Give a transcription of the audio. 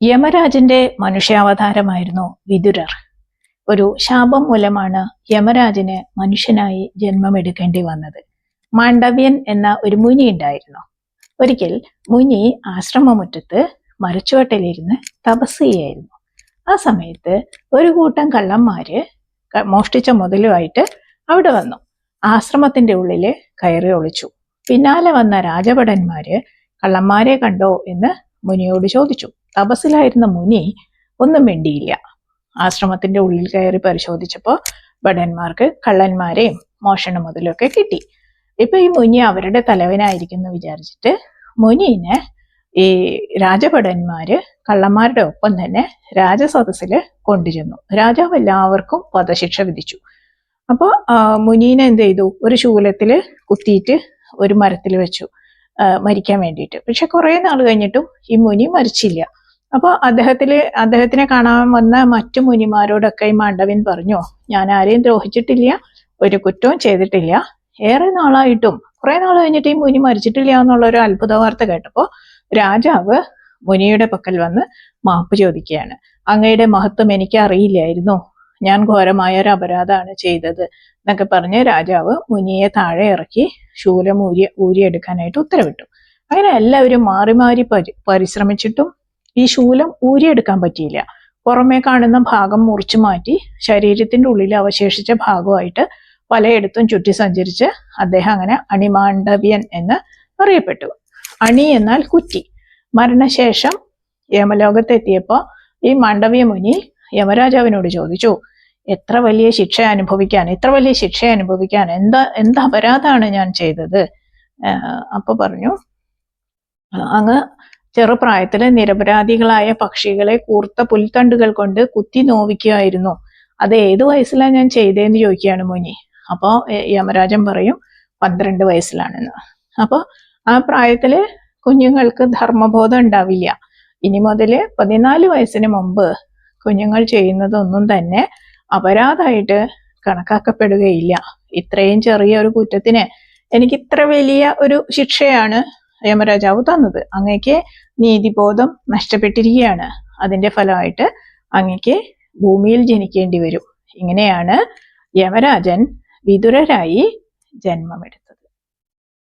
യമരാജന്റെ മനുഷ്യാവതാരമായിരുന്നു വിതുരർ ഒരു ശാപം മൂലമാണ് യമരാജന് മനുഷ്യനായി ജന്മമെടുക്കേണ്ടി വന്നത്. മാണ്ഡവ്യൻ എന്ന ഒരു മുനി ഉണ്ടായിരുന്നു. ഒരിക്കൽ മുനി ആശ്രമമുറ്റത്ത് മരച്ചുവട്ടിലിരുന്ന് തപസ് ചെയ്യായിരുന്നു ആ സമയത്ത് ഒരു കൂട്ടം കള്ളന്മാര് മോഷ്ടിച്ച മുതലുമായിട്ട് അവിടെ വന്നു. ആശ്രമത്തിന്റെ ഉള്ളിൽ കയറി ഒളിച്ചു. പിന്നാലെ വന്ന രാജഭടന്മാര് കള്ളന്മാരെ കണ്ടോ എന്ന് മുനിയോട് ചോദിച്ചു. തപസ്സിലായിരുന്ന മുനി ഒന്നും മിണ്ടിയില്ല. ആശ്രമത്തിന്റെ ഉള്ളിൽ കയറി പരിശോധിച്ചപ്പോൾ ഭടന്മാർക്ക് കള്ളന്മാരെയും മോഷണം മുതലൊക്കെ കിട്ടി. ഇപ്പൊ ഈ മുനി അവരുടെ തലവനായിരിക്കുന്നു വിചാരിച്ചിട്ട് മുനിനെ ഈ രാജഭടന്മാര് കള്ളന്മാരുടെ ഒപ്പം തന്നെ രാജസദസ്സിൽ കൊണ്ടുചെന്നു. രാജാവ് എല്ലാവർക്കും വധശിക്ഷ വിധിച്ചു. അപ്പോൾ മുനീനെ എന്ത് ചെയ്തു? ഒരു ശൂലത്തിൽ കുത്തിയിട്ട് ഒരു മരത്തിൽ വെച്ചു. മരിക്കാൻ വേണ്ടിയിട്ട്. പക്ഷെ കുറെ നാൾ കഴിഞ്ഞിട്ടും ഈ മുനി മരിച്ചില്ല. അപ്പോൾ അദ്ദേഹത്തിൽ അദ്ദേഹത്തിനെ കാണാൻ വന്ന മറ്റു മുനിമാരോടൊക്കെ ഈ മാണ്ഡവൻ പറഞ്ഞു ഞാൻ ആരെയും ദ്രോഹിച്ചിട്ടില്ല ഒരു കുറ്റവും ചെയ്തിട്ടില്ല. ഏറെ നാളായിട്ടും കുറെ നാൾ കഴിഞ്ഞിട്ട് ഈ മുനി മരിച്ചിട്ടില്ല എന്നുള്ള ഒരു അത്ഭുത വാർത്ത കേട്ടപ്പോൾ രാജാവ് മുനിയുടെ പക്കൽ വന്ന് മാപ്പ് ചോദിക്കുകയാണ്. അങ്ങയുടെ മഹത്വം എനിക്ക് അറിയില്ലായിരുന്നു ഞാൻ ഘോരമായ ഒരു അപരാധമാണ് ചെയ്തത് എന്നൊക്കെ പറഞ്ഞ് രാജാവ് മുനിയെ താഴെ ഇറക്കി ശൂലം ഊരി ഊരിയെടുക്കാനായിട്ട് ഉത്തരവിട്ടു. അങ്ങനെ എല്ലാവരും മാറി മാറി പരി പരിശ്രമിച്ചിട്ടും ഈ ശൂലം ഊരിയെടുക്കാൻ പറ്റിയില്ല. പുറമേ കാണുന്ന ഭാഗം മുറിച്ചു മാറ്റി ശരീരത്തിന്റെ ഉള്ളിൽ അവശേഷിച്ച ഭാഗമായിട്ട് പലയിടത്തും ചുറ്റി സഞ്ചരിച്ച് അദ്ദേഹം അങ്ങനെ അണിമാണ്ഡവ്യൻ എന്ന് അറിയപ്പെട്ടു. അണി എന്നാൽ കുറ്റി. മരണശേഷം യമലോകത്തെത്തിയപ്പോൾ ഈ മാണ്ഡവ്യ മുനി യമരാജാവിനോട് ചോദിച്ചു എത്ര വലിയ ശിക്ഷ അനുഭവിക്കാൻ ഇത്ര വലിയ ശിക്ഷ അനുഭവിക്കാൻ? എന്താ എന്താ അപരാധമാണ് ഞാൻ ചെയ്തത്? അപ്പൊ പറഞ്ഞു "ആ, അങ്ങ് ചെറുപ്രായത്തിൽ നിരപരാധികളായ പക്ഷികളെ കൂർത്ത പുൽത്തണ്ടുകൾ കൊണ്ട് കുത്തി നോവിക്കുകയായിരുന്നു. അത് ഏത് വയസ്സിലാണ് ഞാൻ ചെയ്തതെന്ന് ചോദിക്കുകയാണ് മുനി. അപ്പോൾ യമരാജൻ പറയും പന്ത്രണ്ട് വയസ്സിലാണെന്ന്. അപ്പോൾ ആ പ്രായത്തിൽ കുഞ്ഞുങ്ങൾക്ക് ധർമ്മബോധം ഉണ്ടാവില്ല. ഇനി മുതൽ പതിനാല് വയസ്സിന് മുമ്പ് കുഞ്ഞുങ്ങൾ ചെയ്യുന്നതൊന്നും തന്നെ അപരാധമായിട്ട് കണക്കാക്കപ്പെടുകയില്ല. ഇത്രയും ചെറിയ ഒരു കുറ്റത്തിന് എനിക്ക് ഇത്ര വലിയ ഒരു ശിക്ഷയാണ് യമരാജാവ് തന്നത്. അങ്ങക്ക് നീതിബോധം നഷ്ടപ്പെട്ടിരിക്കുകയാണ്. അതിന്റെ ഫലമായിട്ട് അങ്ങക്ക് ഭൂമിയിൽ ജനിക്കേണ്ടി വരും. ഇങ്ങനെയാണ് യമരാജൻ വിതുരരായി ജന്മമെടുത്തത്.